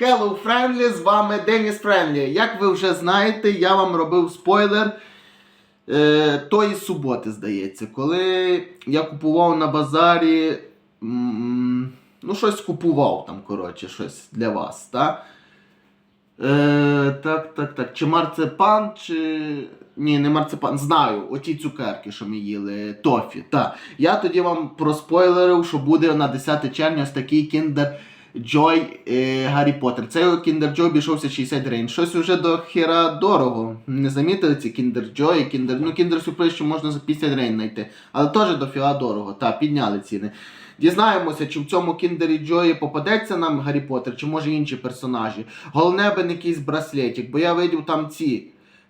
Hello Friendly, з вами Деніс Френлі. Як ви вже знаєте, я вам робив спойлер е, тої суботи, здається, коли я купував на базарі. м, ну, щось купував там, коротше, щось для вас, так? Е, так, так, так. Чи марципан, чи. Ні, не марципан. Знаю, оті цукерки, що ми їли, тофі. Так. Я тоді вам проспойлерив, що буде на 10 червня ось такий Kinder Joy е, Гаррі Поттер. Цей Kinder Joy обійшовся 60 гривень. Щось уже до хера дорого. Не замітили ці Kinder Joy, Kinder... Ну, Kinder Surprise ще можна за 50 гривень знайти. Але теж до фіга дорого. Так, підняли ціни. Дізнаємося, чи в цьому Кіндері Джої попадеться нам Гаррі Поттер, чи може інші персонажі. Головне би не якийсь браслетик, бо я видів там ці.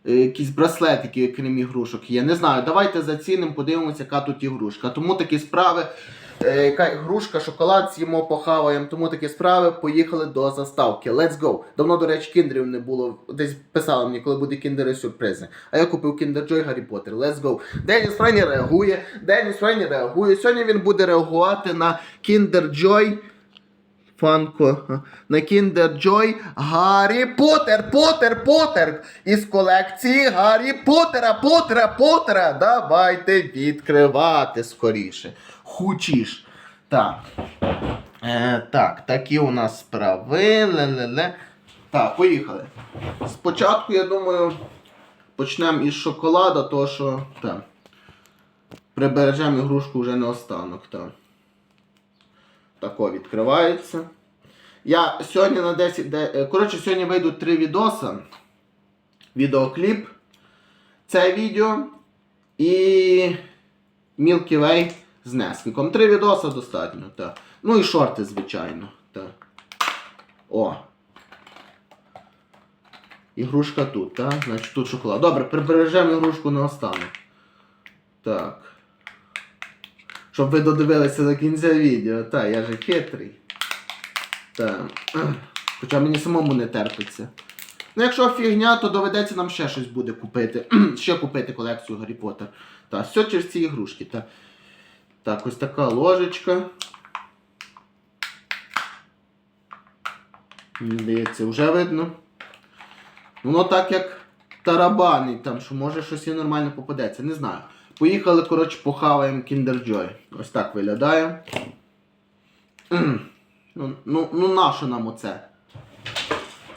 е, Якісь браслетики, крім ігрушок є. Не знаю, давайте зацінимо, подивимося, яка тут ігрушка. Тому такі справи, яка ігрушка, шоколад з'їмо, похаваємо. Тому такі справи поїхали до заставки. Let's go! Давно, до речі, кіндерів не було. Десь писали мені, коли буде кіндери сюрпризи. А я купив Kinder Joy Гаррі Поттер. Let's go! Деніс Френі реагує. Деніс Френі реагує. Сьогодні він буде реагувати на Kinder Joy. Фанко. На Kinder Joy Гаррі Поттер, Поттер, Поттер. Із колекції Гаррі Поттера, Поттера, Поттера. Давайте відкривати скоріше. Хучіш. Так. Е, так, такі у нас справи. Ле-ле-ле. Так, поїхали. Спочатку, я думаю, почнемо із шоколада, то що. Так. Прибережемо ігрушку вже на останок. Так. Тако відкривається. Я сьогодні на 10. де- е, Коротше, сьогодні вийдуть три відоса. Відеокліп. Це відео і Milky Way з Несквіком. Три відоса достатньо. Так. Ну і шорти, звичайно. Так. О. Ігрушка тут, так? Значить тут шоколад. Добре, прибережемо ігрушку на останок. Так. Щоб ви додивилися до кінця відео. Так, я же хитрий. Так. Хоча мені самому не терпиться. Ну, якщо фігня, то доведеться нам ще щось буде купити. ще купити колекцію Гаррі Поттер. Так, все через ці ігрушки. Так. Так, ось така ложечка. Мені здається, вже видно. Воно так як тарабанить там, що може щось і нормально попадеться. Не знаю. Поїхали, коротше, похаваємо Kinder Joy. Ось так виглядає. Ну, ну, ну нащо нам оце?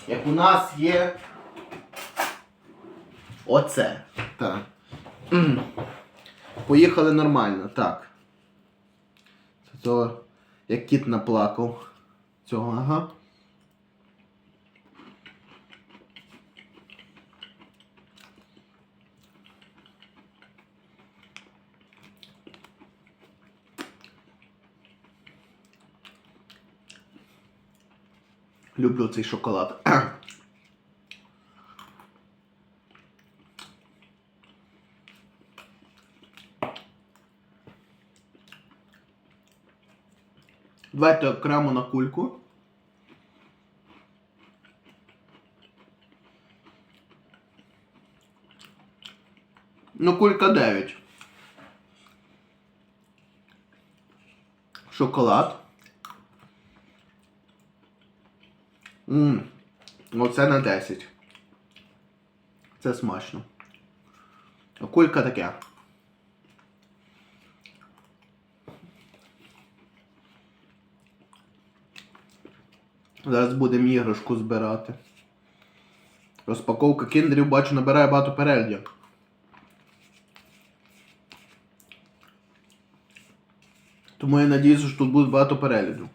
Як у нас є. Оце. Так. Поїхали нормально, так. То як кіт наплакав. Цього, ага. Люблю цей шоколад. Давайте окремо на кульку. Ну, кулька 9. Шоколад. Ммм, оце на 10. Це смачно. Кулька таке. Зараз будемо іграшку збирати. Розпаковка кіндерів, бачу, набирає багато переглядів. Тому я надіюся, що тут буде багато переглядів.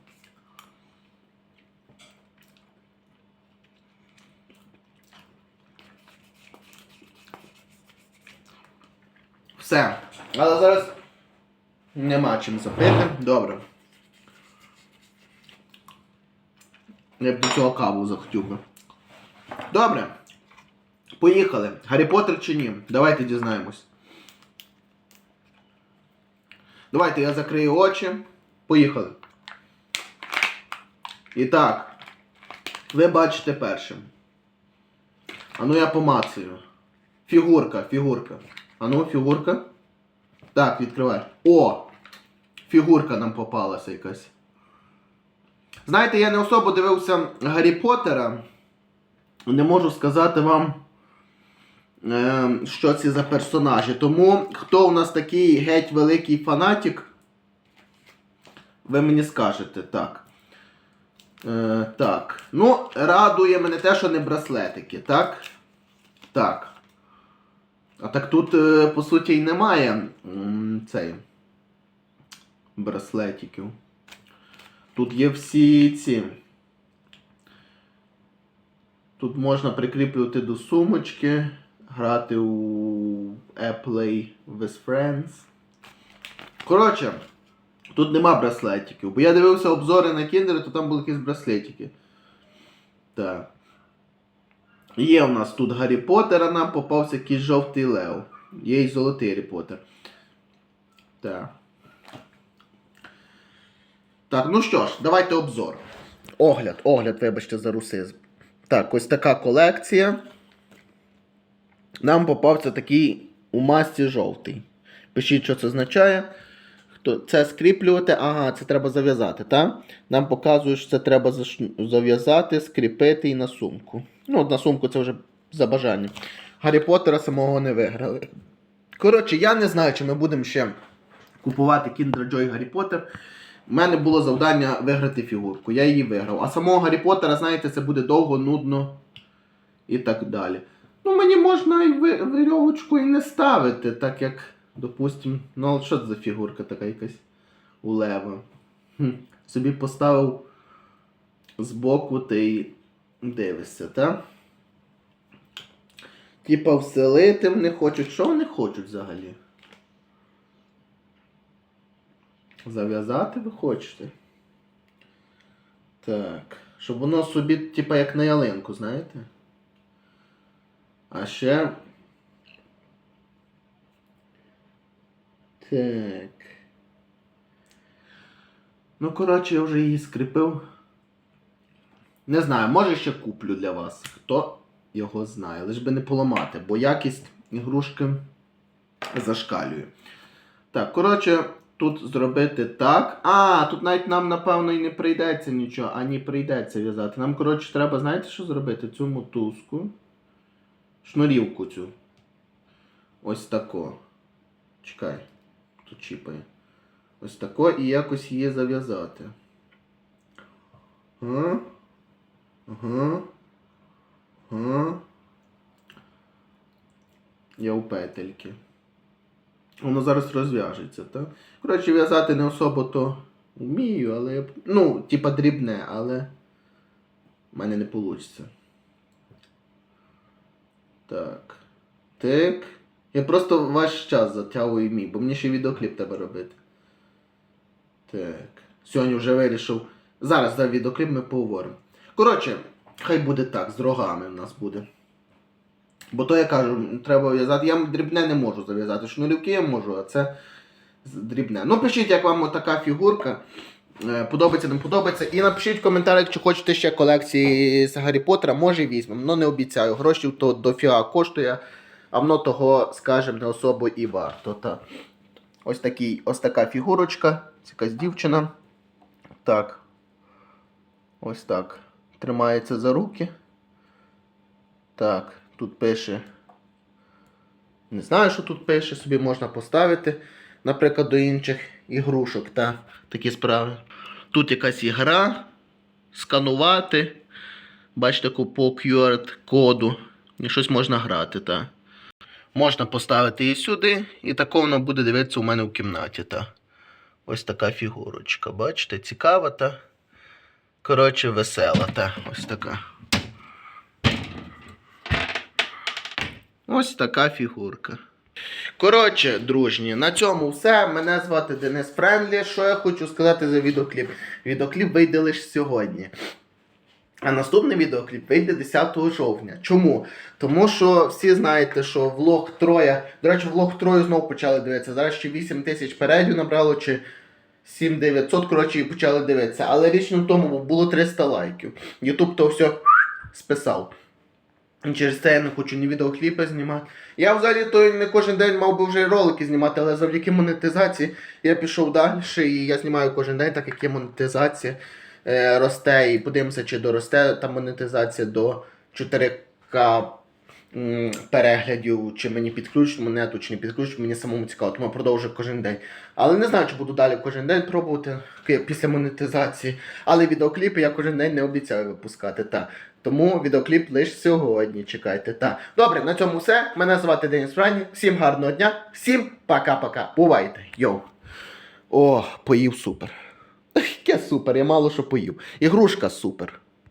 Все. Але зараз нема чим запити. Добре. Я б до цього каву захотів би. Добре. Поїхали. Гаррі Поттер чи ні? Давайте дізнаємось. Давайте я закрию очі. Поїхали. І так. Ви бачите першим. А ну я помацаю. Фігурка, фігурка. А ну, фігурка. Так, відкривай. О! Фігурка нам попалася якась. Знаєте, я не особо дивився Гаррі Поттера. Не можу сказати вам, е, що це за персонажі. Тому хто у нас такий геть великий фанатик, ви мені скажете, так. Е, так. Ну, радує мене те, що не браслетики, так? Так. А так тут, е, по суті, і немає цей браслетиків. Тут є всі ці. Тут можна прикріплювати до сумочки, грати у Apple with Friends. Коротше, тут нема браслетиків. Бо я дивився обзори на кіндери, то там були якісь браслетики. Так. Є у нас тут Гаррі Поттер, а нам попався якийсь жовтий Лео. Є і золотий Гаррі Поттер. Так. Так, ну що ж, давайте обзор. Огляд, огляд, вибачте за русизм. Так, ось така колекція. Нам попався такий у масці жовтий. Пишіть, що це означає. Хто це скріплювати? Ага, це треба зав'язати, так? Нам показують, що це треба зав'язати, скріпити і на сумку. Ну, на сумку це вже за бажанням. Гаррі Поттера самого не виграли. Коротше, я не знаю, чи ми будемо ще купувати Kinder Joy Гаррі Поттер. У мене було завдання виграти фігурку. Я її виграв. А самого Гаррі Поттера, знаєте, це буде довго, нудно і так далі. Ну, мені можна і вирьовочку і не ставити, так як, допустим, ну що це за фігурка така якась у лева. Хм. Собі поставив збоку ти дивишся, так? Типа вселити не хочуть. Що вони хочуть взагалі? Зав'язати ви хочете? Так. Щоб воно собі, типа, як на ялинку, знаєте? А ще. Так. Ну, коротше, я вже її скріпив. Не знаю, може ще куплю для вас. Хто його знає. Лиш би не поламати, бо якість ігрушки зашкалює. Так, коротше, тут зробити так. А, тут навіть нам, напевно, і не прийдеться нічого, а не прийдеться в'язати. Нам, коротше, треба, знаєте, що зробити? Цю мотузку. Шнурівку цю. Ось тако. Чекай. Тут чіпає. Ось тако і якось її зав'язати. Ага. Ага. Ага. Я у петельки. Воно зараз розв'яжеться, так? Коротше, в'язати не особо то вмію, але. я Ну, типа дрібне, але. в мене не вийде. Так. Так. Я просто ваш час затягую мій, бо мені ще відеокліп треба робити. Так. Сьогодні вже вирішив. Зараз за відеокліп ми поговоримо. Коротше, хай буде так, з рогами в нас буде. Бо то я кажу, треба в'язати. Я дрібне не можу зав'язати. Шнурівки я можу, а це дрібне. Ну пишіть, як вам така фігурка. Е, Подобається, не подобається. І напишіть в коментарях, чи хочете ще колекції з Гаррі Поттера, може візьмемо. Ну не обіцяю. Гроші то дофіга коштує, а воно того, скажімо, не особо і варто. Та. Ось, такий, ось така фігурочка. Це якась дівчина. Так. Ось так. Тримається за руки. Так, тут пише. Не знаю, що тут пише, собі можна поставити, наприклад, до інших ігрушок, та, такі справи. Тут якась ігра, сканувати. Бачите, по QR-коду. І щось можна грати, та. Можна поставити її сюди, і тако воно буде дивитися у мене в кімнаті. Та. Ось така фігурочка. Бачите, цікава та. Коротше, весела, та. Ось така. Ось така фігурка. Коротше, дружні, на цьому все. Мене звати Денис Френдлі. Що я хочу сказати за відеокліп? Відеокліп вийде лише сьогодні. А наступний відеокліп вийде 10 жовтня. Чому? Тому що всі знаєте, що влог Троя. До речі, влог Трою знову почали дивитися. Зараз ще 8 тисяч переглядів набрало, чи 7900, коротше, і почали дивитися. Але річ в тому, було 300 лайків. Ютуб то все списав. Через це я не хочу ні відеокліпи знімати. Я взагалі то не кожен день мав би вже ролики знімати, але завдяки монетизації я пішов далі і я знімаю кожен день, так як є монетизація. е, росте, і подивимося, чи доросте та монетизація до 4К м, переглядів, чи мені підключать монету, чи не підключать, мені самому цікаво, тому продовжую кожен день. Але не знаю, чи буду далі кожен день пробувати після монетизації. Але відеокліпи я кожен день не обіцяю випускати. Та. Тому відеокліп лише сьогодні. Чекайте. Та. Добре, на цьому все. Мене звати Денис Франі. Всім гарного дня, всім пока-пока. Бувайте. Йоу. О, поїв супер. Яке супер, я мало що поїв. Ігрушка супер.